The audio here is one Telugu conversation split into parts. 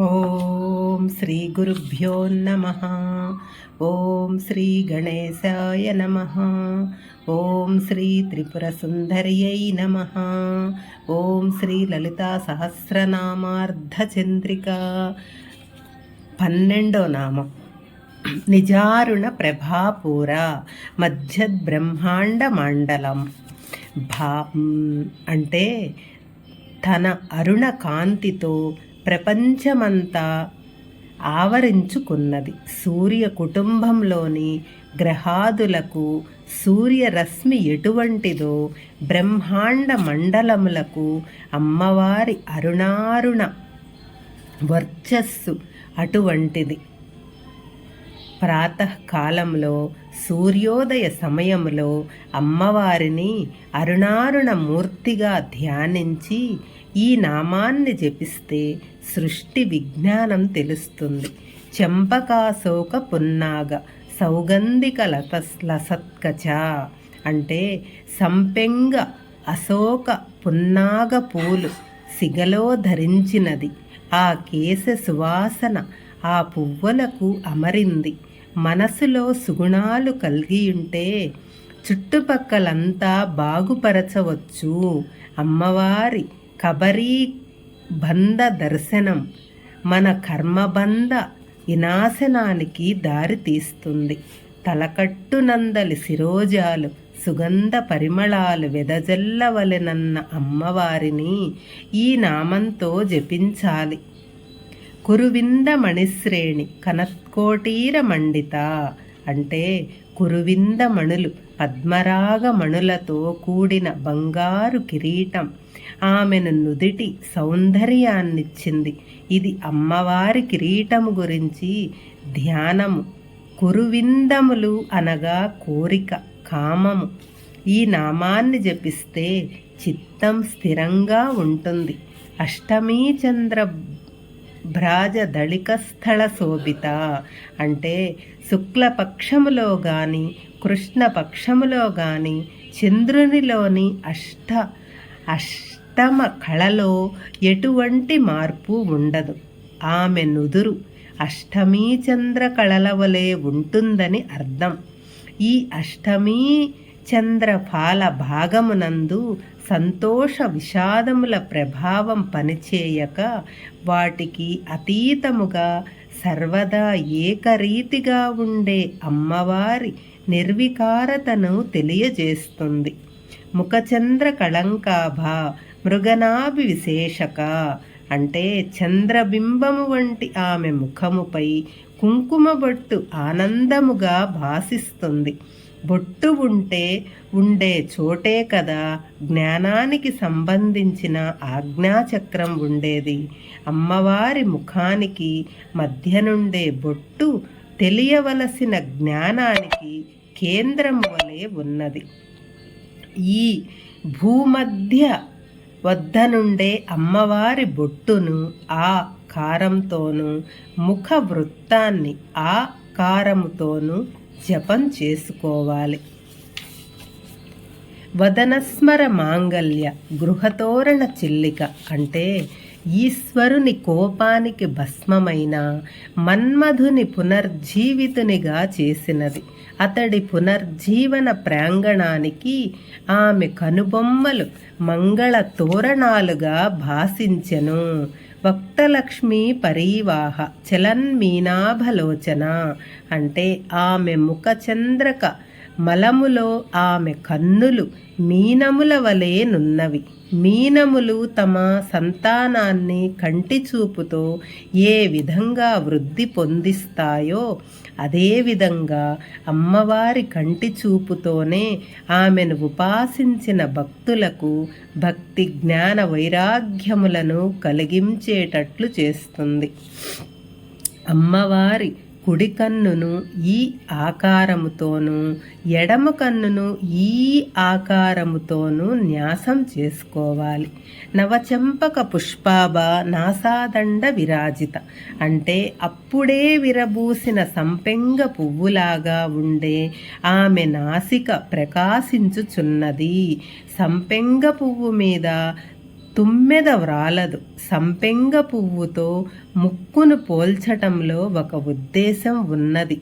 ఓం శ్రీ గురుభ్యో నమ. ఓం శ్రీ గణేశాయ నమ. ఓం శ్రీ త్రిపుర సుందర్యై నమ. ఓం శ్రీ లలితా సహస్రనామార్ధచంద్రిక పన్నెండో నామం. నిజారుణ ప్రభాపూర మధ్యబ్రహ్మాండ మండలం. భా అంటే తన అరుణ కాంతితో ప్రపంచమంతా ఆవరించుకున్నది. సూర్య కుటుంబంలోని గ్రహాదులకు సూర్యరశ్మి ఎటువంటిదో బ్రహ్మాండ మండలములకు అమ్మవారి అరుణారుణ వర్చస్సు అటువంటిది. ప్రాతకాలంలో సూర్యోదయ సమయంలో అమ్మవారిని అరుణారుణ మూర్తిగా ధ్యానించి ఈ నామాన్ని జపిస్తే సృష్టి విజ్ఞానం తెలుస్తుంది. చెంపకాశోక పున్నాగ సౌగంధిక లత లసత్కచ అంటే సంపెంగ అశోక పున్నాగ పూలు సిగలో ధరించినది. ఆ కేశ సువాసన ఆ పువ్వులకు అమరింది. మనసులో సుగుణాలు కలిగియుంటే చుట్టుపక్కలంతా బాగుపరచవచ్చు. అమ్మవారి కబరీ బంధ దర్శనం మన కర్మబంధ వినాశనానికి దారితీస్తుంది తలకట్టునందలి శిరోజాలు సుగంధ పరిమళాలు వెదజల్లవలెనన్న అమ్మవారిని ఈ నామంతో జపించాలి. కురువింద మణిశ్రేణి కనత్కోటీర మండిత అంటే కురువింద మణులు పద్మరాగ మణులతో కూడిన బంగారు కిరీటం. ఆమెను నుదిటి సౌందర్యాన్నిచ్చింది. ఇది అమ్మవారి కిరీటము గురించి ధ్యానము కురువిందములు అనగా కోరిక కామము. ఈ నామాన్ని జపిస్తే చిత్తం స్థిరంగా ఉంటుంది. అష్టమీ చంద్ర భ్రాజ దళికస్థల శోభిత అంటే శుక్లపక్షములో కానీ కృష్ణపక్షములో కానీ చంద్రునిలోని అష్ట తమ కళలో ఎటువంటి మార్పు ఉండదు. ఆమె నుదురు అష్టమీ చంద్ర కళల వలె ఉంటుందని అర్థం. ఈ అష్టమీ చంద్రఫాల భాగమునందు సంతోష విషాదముల ప్రభావం పనిచేయక వాటికి అతీతముగా సర్వదా ఏకరీతిగా ఉండే అమ్మవారి నిర్వికారతను తెలియజేస్తుంది. ముఖచంద్ర కళంకాభ మృగనాభి విశేషక అంటే చంద్రబింబము వంటి ఆమె ముఖముపై కుంకుమ బొట్టు ఆనందముగా భాసిస్తుంది. బొట్టు ఉంటే ఉండే చోటే కదా జ్ఞానానికి సంబంధించిన ఆజ్ఞాచక్రం ఉండేది. అమ్మవారి ముఖానికి మధ్య నుండే బొట్టు తెలియవలసిన జ్ఞానానికి కేంద్రము వలె ఉన్నది. ఈ భూమధ్య వద్ద నుండే అమ్మవారి బొట్టును ఆ కారంతోనూ ముఖ వృత్తాన్ని ఆ కారముతోనూ జపం చేసుకోవాలి. వదనస్మర మాంగల్య గృహతోరణ చిల్లిక అంటే ఈశ్వరుని కోపానికి భస్మమైన మన్మధుని పునర్జీవితునిగా చేసినది. అతడి పునర్జీవన ప్రాంగణానికి ఆమె కనుబొమ్మలు మంగళ తోరణాలుగా భాషించెను వక్తలక్ష్మి పరీవాహ చలన్మీనాభలోచన అంటే ఆమె ముఖచంద్రక మలములో ఆమె కన్నులు మీనముల వలె నున్నవి. మీనములు తమ సంతానాన్ని కంటి చూపుతో ఏ విధంగా వృద్ధి పొందిస్తాయో అదేవిధంగా అమ్మవారి కంటి చూపుతోనే ఆమెను ఉపాసించిన భక్తులకు భక్తి జ్ఞాన వైరాగ్యములను కలిగించేటట్లు చేస్తుంది. అమ్మవారి కుడి కన్నును ఈ ఆకారముతోనూ ఎడమ కన్నును ఈ ఆకారముతోనూ న్యాసం చేసుకోవాలి. నవచంపక పుష్పాభ నాసాదండ విరాజిత. అంటే అప్పుడే విరబూసిన సంపెంగ పువ్వులాగా ఉండే ఆమె నాసిక ప్రకాశించుచున్నది. సంపెంగ పువ్వు మీద తుమ్మెద వ్రాలదు సంపెంగ పువ్వుతో ముక్కును పోల్చటంలో ఒక ఉద్దేశం ఉన్నది.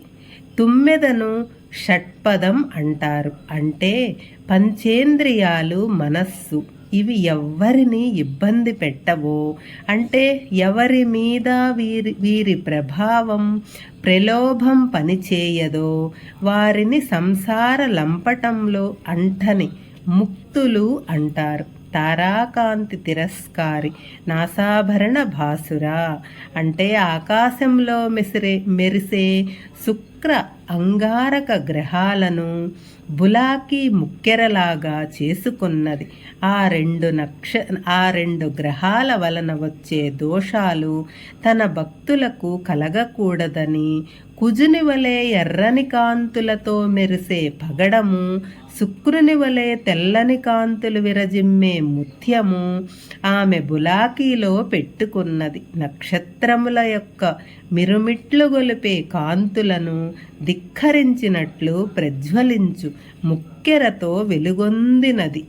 తుమ్మెదను షట్పదం అంటారు. అంటే పంచేంద్రియాలు మనస్సు. ఇవి ఎవ్వరిని ఇబ్బంది పెట్టవో? అంటే ఎవరి మీద వీరి వీరి ప్రభావం ప్రలోభం పనిచేయదో? వారిని సంసార లంపటంలో అంటని ముక్తులు అంటారు. తారాకాంతి తిరస్కారి నాసాభరణ భాసురా. అంటే ఆకాశంలో మెసిరే మెరిసే శుక్ర అంగారక గ్రహాలను బులాకి ముక్కెరలాగా చేసుకున్నది. ఆ రెండు నక్ష ఆ రెండు గ్రహాల వలన వచ్చే దోషాలు తన భక్తులకు కలగకూడదని కుజుని వలె ఎర్రని కాంతులతో మెరిసే పగడము శుక్రుని వలె తెల్లని కాంతులు విరజిమ్మే ముత్యము ఆమె బులాకీలో పెట్టుకున్నది. నక్షత్రముల యొక్క మిరుమిట్లు గొలిపే కాంతులను ధిక్కరించినట్లు ప్రజ్వలించు ముక్కెరతో వెలుగొందినది.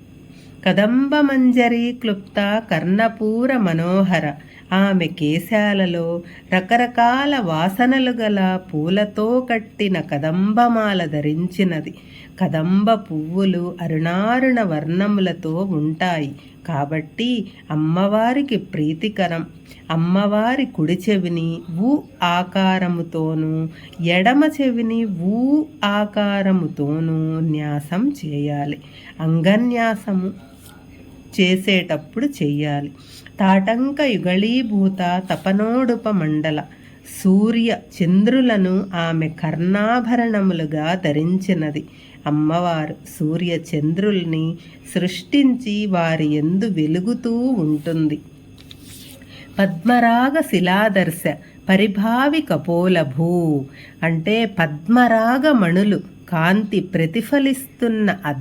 కదంబమంజరి క్లుప్త కర్ణపూర మనోహర ఆమె కేశాలలో రకరకాల వాసనలు గల పూలతో కట్టిన కదంబమాల ధరించినది. కదంబ పువ్వులు అరుణారుణ వర్ణములతో ఉంటాయి. కాబట్టి అమ్మవారికి ప్రీతికరం. అమ్మవారి కుడి చెవిని ఊ ఆకారముతోనూ ఎడమ చెవిని ఊ ఆకారముతోనూ న్యాసం చేయాలి. అంగన్యాసము చేసేటప్పుడు చెయ్యాలి. తాటంక యుగళీభూత తపనోడుప మండల. సూర్య చంద్రులను ఆమె కర్ణాభరణములుగా ధరించినది. అమ్మవారు సూర్య చంద్రుల్ని సృష్టించి వారి ఎందు వెలుగుతూ ఉంటుంది. పద్మరాగ శిలాదర్శ పరిభావి కపోలభూ అంటే పద్మరాగ మణులు కాంతి ప్రతిఫలిస్తున్న